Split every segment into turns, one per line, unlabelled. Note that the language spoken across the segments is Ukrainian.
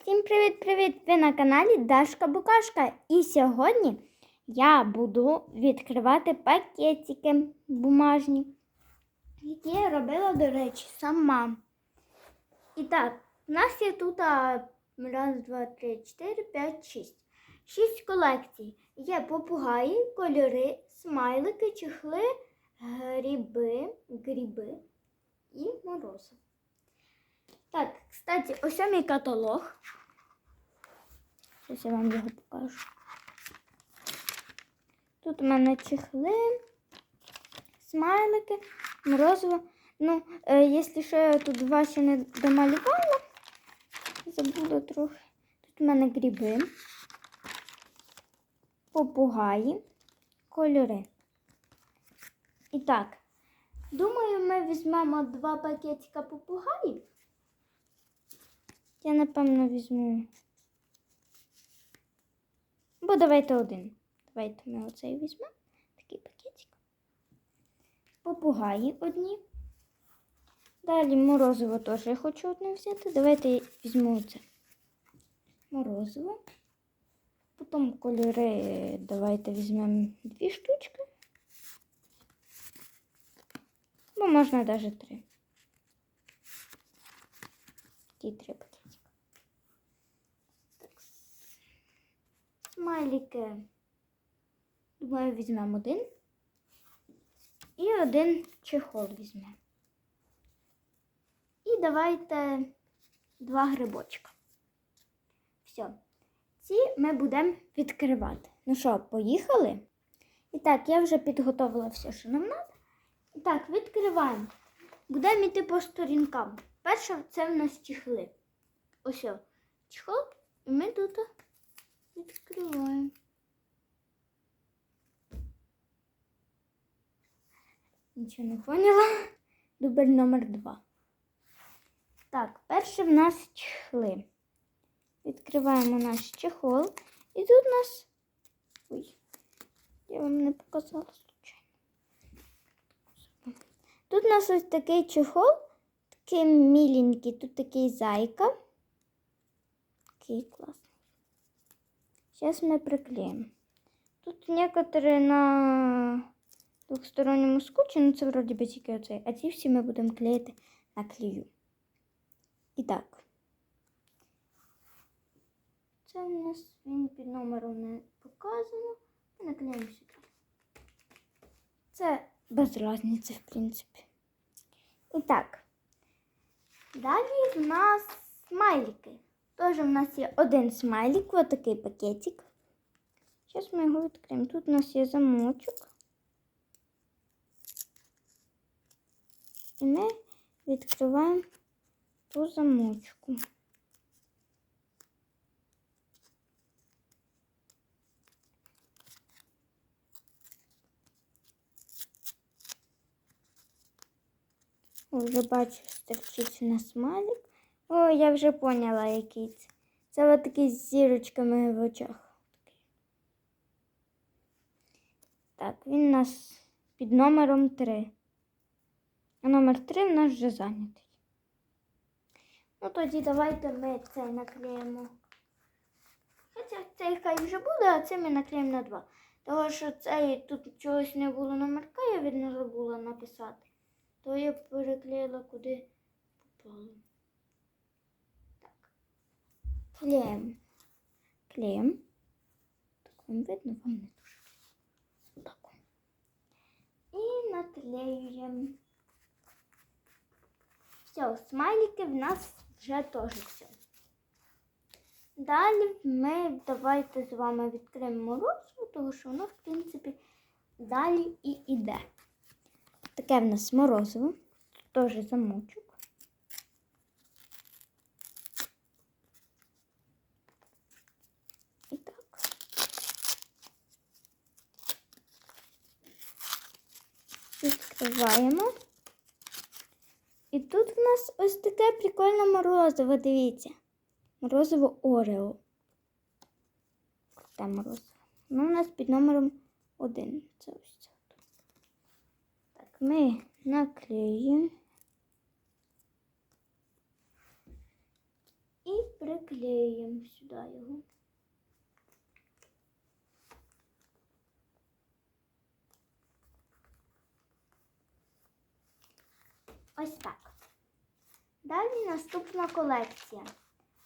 Всім привіт-привіт! Ви на каналі Дашка Букашка. І сьогодні я буду відкривати пакетики бумажні, які я робила, до речі, сама. І так, у нас є тут раз, два, три, чотири, п'ять, шість. Шість колекцій. Є попугаї, кольори, смайлики, чехли, гриби, гриби і морозиво. Так, кстати, ось мій каталог. Зараз я вам його покажу. Тут у мене чехли, смайлики, морозиво. Ну, е, якщо що я тут два ще не домалювала, забула трохи. Тут у мене гриби, попугаї, кольори. І так, думаю, ми візьмемо два пакетика попугаїв. Я, напевно, візьму. Бо давайте один. Давайте ми оцей візьмемо. Такий пакетик. Попугаї одні. Далі морозиво теж я хочу одне взяти. Давайте я візьму це. Морозиво. Потім кольори давайте візьмемо дві штучки. Бо можна навіть три. Ті три пакетики. Так. Смайлики. Думаю, візьмемо один. І один чехол візьмемо. І давайте два грибочка. Все. Ці ми будемо відкривати. Ну що, поїхали? І так, я вже підготовила все, що нам треба. І так, відкриваємо. Будемо йти по сторінкам. Перше, це в нас чехли. Ось чехол, і ми тут відкриваємо. Нічого не поняла. Дубль номер два. Так, перше в нас чехли. Відкриваємо наш чехол. І тут у нас. Ой, я вам не показала случайно. Тут у нас ось такий чехол, такий міленький, тут такий зайка. Такий класний. Зараз ми приклеїмо. Тут некоторые на двохсторонньому скотчі, ну це вроді би тільки оцей, а ці всі ми будемо клеїти на клею. І так. Це у нас він під номером не показано. Ми наклеїмо сюди. Це без різниці, в принципі. І так. Далі в нас смайлики. Теж в нас є один смайлик, ось такий пакетик. Зараз ми його відкриємо. Тут у нас є замочок. І ми відкриваємо ту замочку. Вже бачу, стерчить у нас смайлик. О, я вже поняла, який це. Це от такий з зірочками в очах. Так, він у нас під номером 3. А номер 3 в нас вже зайнятий. Ну, тоді давайте ми це наклеїмо. Хоча цей хай вже буде, а це ми наклеїмо на 2. Тому що цей тут чогось не було номерка, я видно забула написати. То я переклеїла куди попало. Так. Клеїмо. Клеїмо. Так вам видно, вам не дуже. Так. І наклеюємо. Все, смайлики в нас вже теж все. Далі ми давайте з вами відкриємо морозиво, тому що воно, в принципі, далі і йде. Таке в нас морозиво, теж замочок. І так. Відкриваємо. І тут в нас ось таке прикольне морозиво, дивіться. Морозиво Орео. Круте морозиво. Ну, у нас під номером один. Це ось це. Так, ми наклеїмо. І приклеїмо сюди його. Ось так. Далі наступна колекція.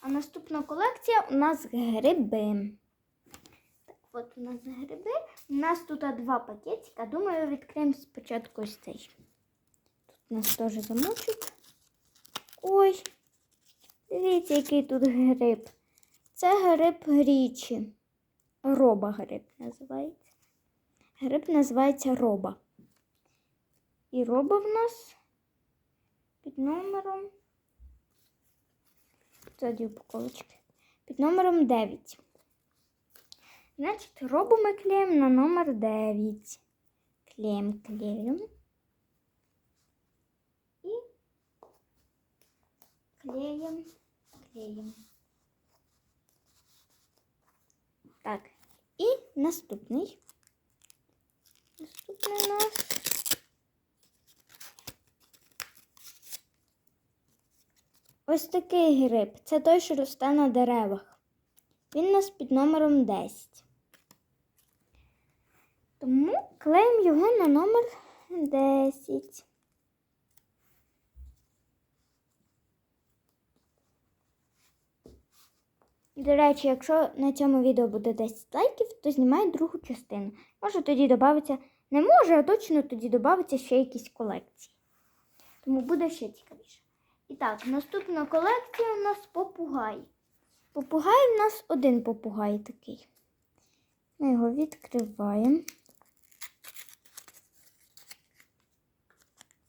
А наступна колекція у нас гриби. Так, от у нас гриби. У нас тут два пакетика. Думаю, відкриємо спочатку ось цей. Тут у нас теж замочок. Ой, дивіться, який тут гриб. Це гриб річі. Роба гриб називається. Гриб називається роба. І роба в нас під номером. Це дві упаковочки. Під номером 9. Значить, робу ми клеїмо на номер 9. Клеїмо, клеїмо. І клеїмо, клеїмо. Так, і наступний. Наступний у нас. Ось такий гриб. Це той, що росте на деревах. Він у нас під номером 10. Тому клеїмо його на номер 10. До речі, якщо на цьому відео буде 10 лайків, то знімаю другу частину. Може тоді додається, не може, а точно тоді додається ще якісь колекції. Тому буде ще цікавіше. І так, наступна колекція у нас попугай. Попугай у нас один попугай такий. Ми його відкриваємо.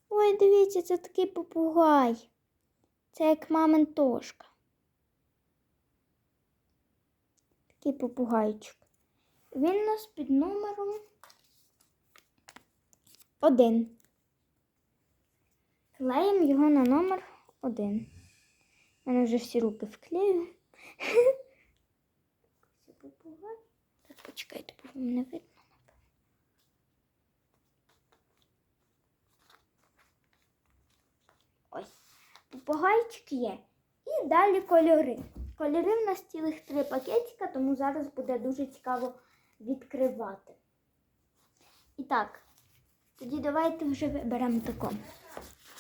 Ой, дивіться, це такий попугай. Це як мамин тошка. Такий попугайчик. Він у нас під номером один. Клеїмо його на номер один. У мене вже всі руки вклею. Так, почекайте, бо вам не видно. Ось. Попугайчик є. І далі кольори. Кольори в нас цілих три пакетика, тому зараз буде дуже цікаво відкривати. І так, тоді давайте вже виберемо тако.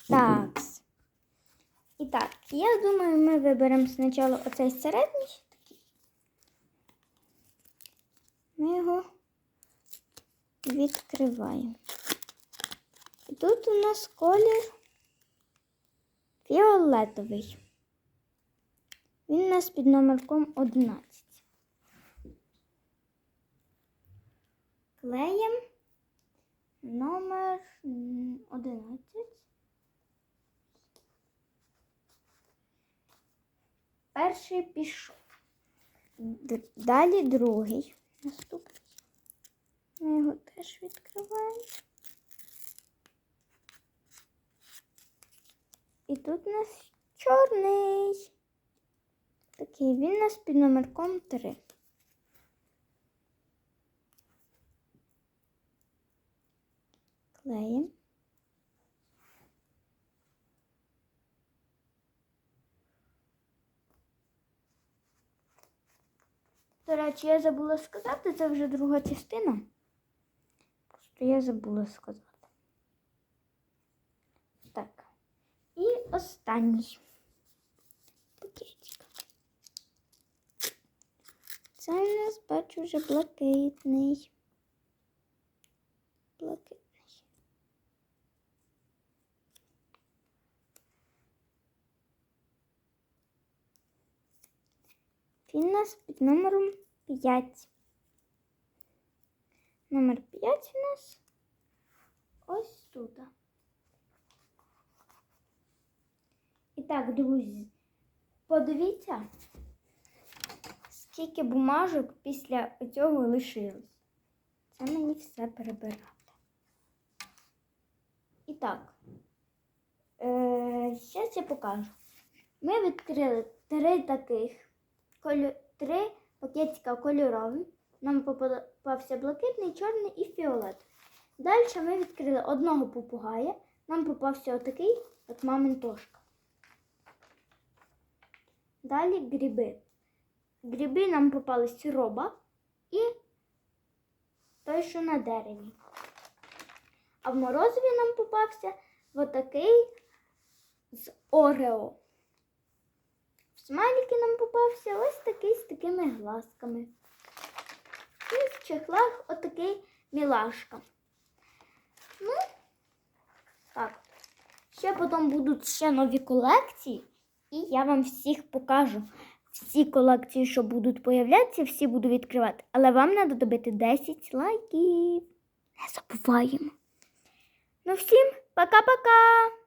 Так. Я думаю, ми виберемо спочатку оцей середній. Ми його відкриваємо. І тут у нас колір фіолетовий. Він у нас під номерком 11. Клеєм номер м, 11. Перший пішов. Далі другий. Наступний. Ми його теж відкриваємо. І тут у нас чорний. Такий він у нас під номерком 3. Клеїмо. До речі, я забула сказати, це вже друга частина. Просто я забула сказати. Так. І останній пакетик. Це у нас бачу вже блакитний. Блакитний. Він у нас під номером 5. Номер 5 у нас ось тут. І так, друзі, подивіться, скільки бумажок після цього лишилось. Це мені все перебирати. І так, е, зараз я покажу. Ми відкрили три таких колю... три пакетика кольорові. Нам попався блакитний, чорний і фіолет. Далі ми відкрили одного попугая. Нам попався отакий, от мамин тошка. Далі гриби. Гриби нам попались роба і той, що на дереві. А в морозиві нам попався отакий з Орео. В смайліки нам попався ось такий з такими глазками. І в чехлах отакий мілашка. Ну, так. Ще потім будуть ще нові колекції, і я вам всіх покажу. Всі колекції, що будуть появлятися, всі буду відкривати. Але вам треба добити 10 лайків. Не забуваємо. Ну всім пока-пока!